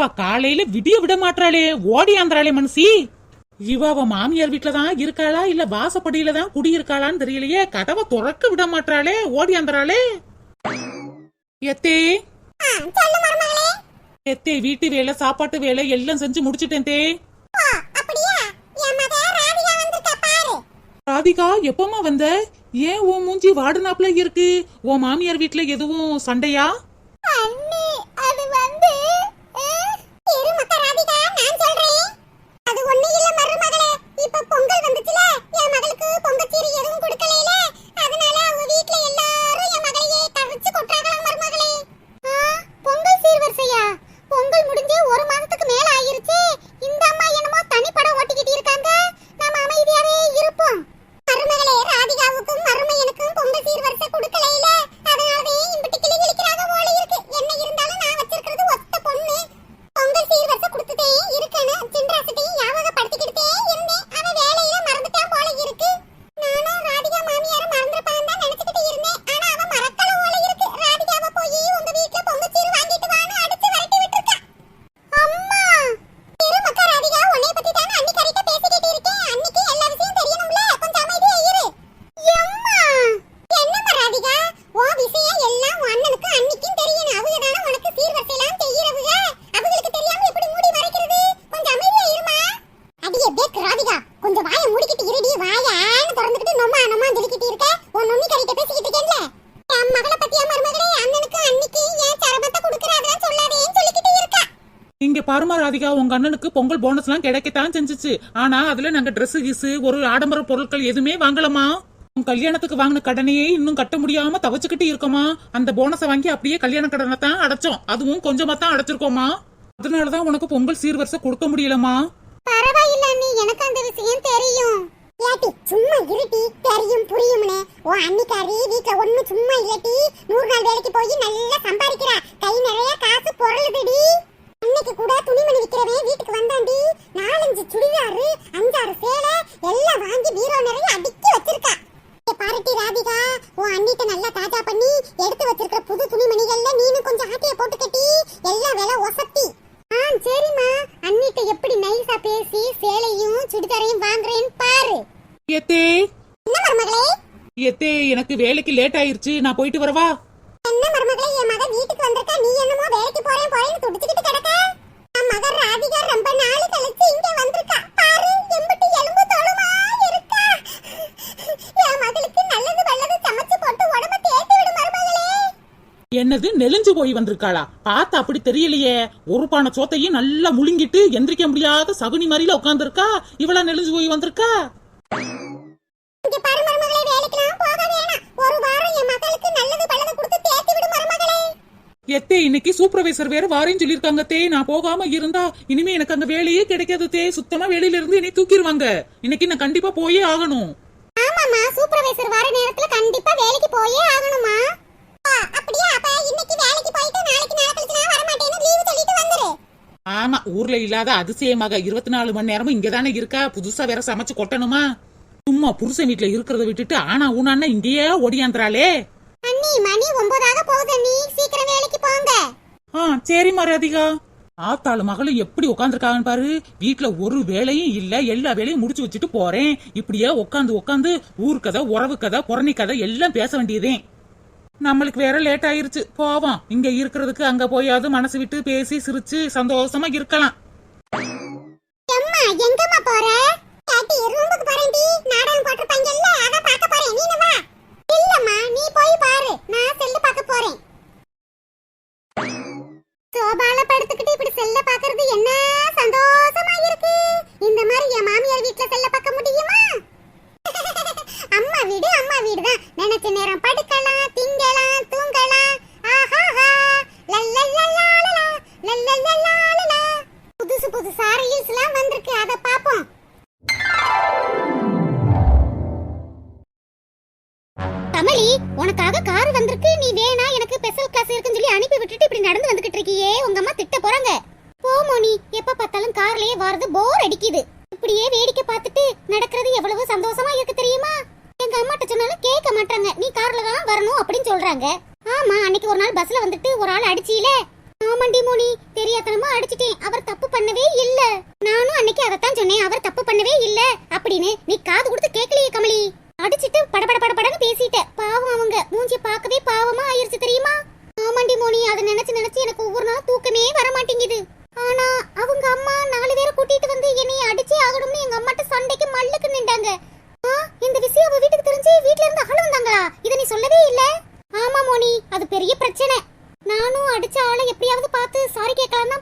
அப்பா காலையில விடிய விட மாட்டாளே ஓடி ஆந்திராளே மனசி. இவ அவ மாமியார் வீட்டுல தான் இருக்காளா இல்ல வாசப்படியில தான் குடியிருக்காளான்னு தெரியலையே கதவை திறக்க விட மாட்டாளே ஓடி ஆந்திராளே எத்தே. எத்தே வீட்டு வேலை சாப்பாட்டு வேலை எல்லாம் செஞ்சு முடிச்சிட்டேன் தே. ராதிகா எப்பமா வந்த? ஏன் உன் மூஞ்சி வாடுனாப்ல இருக்கு? உன் மாமியார் வீட்டுல எதுவும் சண்டையா? இங்க பாருமா ராதிகா உங்க அண்ணனுக்கு பொங்கல் போனஸ் எல்லாம் கிடைக்கத்தான் செஞ்சுச்சு. ஆனா அதுல நாங்க Dress கிசு ஒரு ஆடம்பர பொருட்கள் எதுவுமே வாங்கலமா உன் கல்யாணத்துக்கு வாங்கின கடனையே இன்னும் கட்ட முடியாம தவச்சுக்கிட்டு இருக்கோமா அந்த போனஸை வாங்கி அப்படியே கல்யாண கடனை தான் அடைச்சோம். அதுவும் கொஞ்சமா தான் அடைச்சிருக்கோமா அதனாலதான் உனக்கு பொங்கல் சீர்வரிசை கொடுக்க முடியலமா பரவாயில்ல நீ எனக்கு அந்த விஷயம் தெரியும். ஏட்டி சும்மா இருட்டி. தெரியும் புரியும்னு. ஓ அன்னிக்காரி வீட்டுல ஒண்ணு சும்மா இல்லட்டி. நூறு நாள் வேலைக்கு போய் நல்லா சம்பாதிக்கிறா. கை நிறைய காசு பொருளுதுடி. அன்னைக்கு கூட துணிமணி விக்கிறவன் வீட்டுக்கு வந்தாண்டி. நாலஞ்சு சுடிதாரு அஞ்சாறு சேலை எல்லாம் வாங்கி பீரோ நிறைய அடுக்கி வச்சிருக்கா. பாருட்டி ராதிகா உன் அண்ணிட்ட நல்லா தாஜா பண்ணி எடுத்து வச்சிருக்கிற புது துணிமணிகள்ல நீனும் கொஞ்சம் ஆட்டிய போட்டு கட்டி எல்லாம் விலை ஒசத்தி. ஆ சரிம்மா. அண்ணிட்ட எப்படி நைஸா பேசி சேலையும் சுடிதாரையும் வாங்குறேன்னு பாரு. எத்தே. என்ன மருமகளே? எத்தே எனக்கு வேலைக்கு லேட் ஆயிருச்சு. நான் போயிட்டு வரவா? என்ன மருமகளே என் மக வீட்டுக்கு வந்திருக்கா நீ என்னமோ வேலைக்கு போறேன் போறேன்னு துடிச்சுக்கிட்டு கிடக்க? என் மக ராதிகா ரொம்ப நாள் கழிச்சு இங்க வந்திருக்கா. பாரு எம்பிட்டு எலும்பு தோலுமா இருக்கா? என் மகளுக்கு நல்லது வல்லது சமைச்சு போட்டு உடம்ப தேத்தி விடு மருமகளே. என்னது நெலிஞ்சு போய் வந்திருக்காளா? பார்த்தா அப்படி தெரியலையே. ஒரு பானை சோத்தையும் நல்லா முழுங்கிட்டு எந்திரிக்க முடியாத சகுனி மாதிரில உட்காந்துருக்கா இவளா நெலிஞ்சு போய் வந்திருக்கா? இங்க பாரு மருமகளே வேலைக்கெல்லாம் போக வேணாம் ஒரு வாரம் என் மகளுக்கு நல்லது வல்லது கொடுத்து தேத்தி விடு மருமகளே எத்தே இன்னைக்கு சூப்பர்வைசர் வேற வாரேன்னு சொல்லிருக்காங்க தே. நான் போகாம இருந்தா இனிமே எனக்கு அங்க வேலையே கிடைக்காது தே. சுத்தமா வேலையில இருந்து என்னை தூக்கிடுவாங்க. இன்னைக்கு நான் கண்டிப்பா போயே ஆகணும். ஆமாமா சூப்பர்வைசர் வர நேரத்துல கண்டிப்பா வேலைக்கு போயே ஆகணுமா அப்படியா? அப்ப இன்னைக்கு வேலைக்கு போயிட்டு நாளைக்கு நாளை கழிச்சு நான் வர மாட்டேன்னு லீவு சொல்லிட்டு வந்துரு. ஆமா ஊர்ல இல்லாத அதிசயமாக இருபத்தி நாலு மணி நேரமும் இங்கதானே இருக்கா? புதுசா வேற சமைச்சு கொட்டணுமா? சும்மா புருஷன் வீட்டுல இருக்கிறத விட்டுட்டு ஆனா ஊனான்னா இங்கேயே ஓடியாந்துறாளே. அண்ணி மணி ஒன்பதாக போகுது அண்ணி. சீக்கிரம் வேலைக்கு போங்க. ஆ சரிம்மா ராதிகா ஆத்தாளு மகளும் எப்படி உட்காந்துருக்காங்கன்னு பாரு. வீட்ல ஒரு வேலையும் இல்ல. எல்லா வேலையும் முடிச்சு வச்சுட்டு போறேன். இப்படியே உட்காந்து உட்காந்து ஊர் கதை உறவு கதை புறணி கதை எல்லாம் பேச வேண்டியதே. நம்மளுக்கு வேற லேட் ஆயிருச்சு. போவோம். இங்க இருக்கிறதுக்கு அங்க போயாவது மனசு விட்டு பேசி சிரிச்சு சந்தோஷமா இருக்கலாம். எங்கம்மா போற? ரூமுக்கு போறேன்டி. நாடகம் போட்டிருப்பாங்கல்ல அத பார்க்க போறேன் நீ வா இல்லம்மா நீ போய் பாரு நான் செல்லு பார்க்க போறேன் சோபால படுத்துக்கிட்டு இப்படி செல்ல பாக்குறது என்ன சந்தோஷமா இருக்கு இந்த மாதிரி என் மாமியார் வீட்ல செல்ல பார்க்க முடியுமா அம்மா வீடு அம்மா வீடு தான் நினைச்ச நேரம் படுக்கலாம் திங்கலாம் தூங்கலாம் ஆஹாஹா லல்லல்லல்லாலலா லல்லல்லல்லாலலா புதுசு புதுசா ரீல்ஸ்லாம் வந்திருக்கு அத பாப்போம் கமலி உனக்காக கார் வந்திருக்கு நீ வேணா எனக்கு அனுப்பி விட்டுட்டு இப்படி நடந்து வந்துகிட்டு இருக்கியே? உங்க அம்மா திட்ட போறாங்க. போ மோனி. எப்ப பார்த்தாலும் கார்லயே வரது போர் அடிக்குது. இப்படியே வேடிக்கை பார்த்துட்டு நடக்கிறது எவ்வளவு சந்தோஷமா இருக்கு தெரியுமா? எங்க அம்மாட்ட சொன்னாலும் கேட்க மாட்டாங்க நீ கார்ல தான் வரணும் அப்படின்னு சொல்றாங்க. ஆமா அன்னைக்கு ஒரு நாள் பஸ்ல வந்துட்டு ஒரு ஆள் அடிச்சியில. ஆமாண்டி மோனி தெரியாதனமா அடிச்சிட்டேன். அவர் தப்பு பண்ணவே இல்ல. நானும் அன்னைக்கு அதத்தான் சொன்னேன். அவர் தப்பு பண்ணவே இல்ல அப்படின்னு நீ காது கொடுத்து கேட்கலையே கமலி. அடிச்சிட்டு படபட படபடன்னு பேசிட்ட. பாவம் அவங்க. மூஞ்சி பார்க்கவே பாவமா ஆயிருச்சு தெரியுமா? ஆமாண்டி மோனி அதை நினைச்சு நினைச்சு எனக்கு ஒவ்வொரு நாள் தூக்கமே வர மாட்டேங்குது. ஆனா அவங்க அம்மா நாலு பேரை கூட்டிட்டு வந்து என்னைய அடிச்சே ஆகணும்னு எங்க அம்மாட்ட சண்டைக்கு மல்லுக்கு நின்றாங்க. ஆ, இந்த விஷயம் அவ வீட்டுக்கு தெரிஞ்சு வீட்ல இருந்து ஆள் வந்தாங்களா? இத நீ சொல்லவே இல்ல. ஆமா மோனி அது பெரிய பிரச்சனை. நானும் அடிச்ச ஆளை எப்படியாவது பார்த்து சாரி கேட்கலாம்